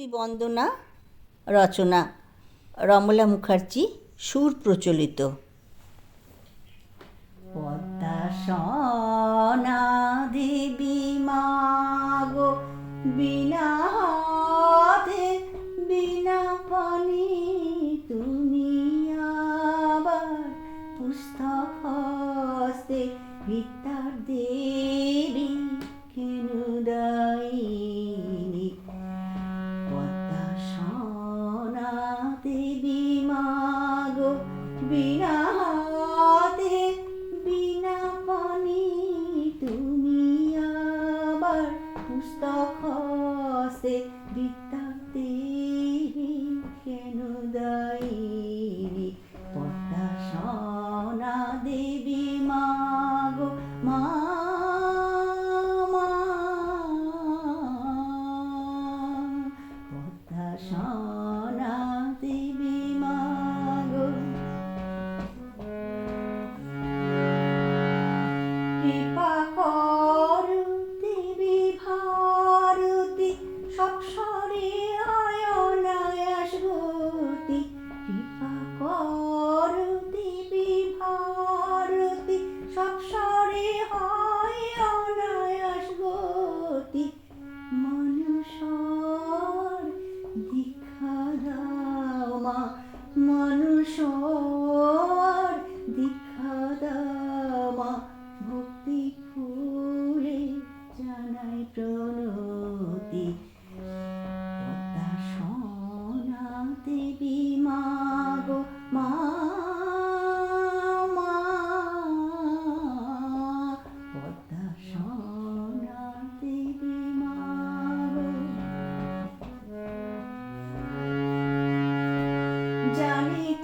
বন্দনা রচনা রমলা মুখার্জি সুর প্রচলিত। পদ্মা দেবী মাগো বিনা বিনা হাতে বিনা পানি তুমি আবার পুস্তক হস্তে মা মনুষ্যর দীক্ষা Johnny D.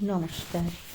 não Namaste.